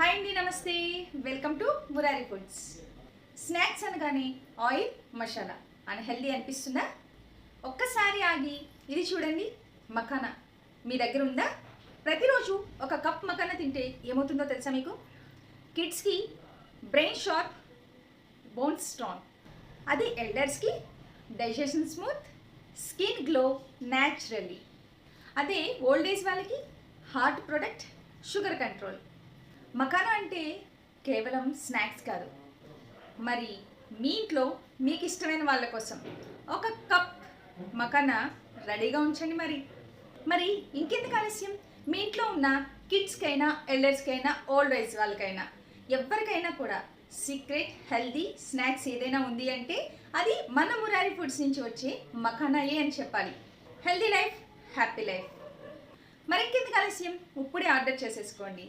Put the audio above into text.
Hi అండి నమస్తే. Welcome to Murari foods snacks అనగానే ఆయిల్ మసాలా అని హెల్దీ అనిపిస్తుందా? ఒక్కసారి ఆగి ఇది చూడండి మఖానా. మీ దగ్గర ఉందా? ప్రతిరోజు ఒక కప్ మఖానా తింటే ఏమవుతుందో తెలుసా మీకు? కిడ్స్కి బ్రెయిన్ షార్ప్ బోన్స్ స్ట్రాంగ్ అది ఎల్డర్స్కి digestion smooth skin glow naturally అదే ఓల్డ్ ఏజ్ వాళ్ళకి heart product sugar control makhana అంటే కేవలం స్నాక్స్ కాదు. మరి మీ ఇంట్లో మీకు ఇష్టమైన వాళ్ళ కోసం ఒక కప్ మకానా రెడీగా ఉంచండి మరి. మరి ఇంకెందుకు ఆలస్యం? మీ ఇంట్లో ఉన్న కిడ్స్కైనా ఎల్డర్స్కైనా ఓల్డ్ ఏజ్ వాళ్ళకైనా ఎవరికైనా కూడా సీక్రెట్ హెల్దీ స్నాక్స్ ఏదైనా ఉంది అంటే అది మన మురారి ఫుడ్స్ నుంచి వచ్చే మఖానాయే అని చెప్పాలి. Healthy life happy life. మరింకెందుకు ఆలస్యం? ఇప్పుడే ఆర్డర్ చేసేసుకోండి.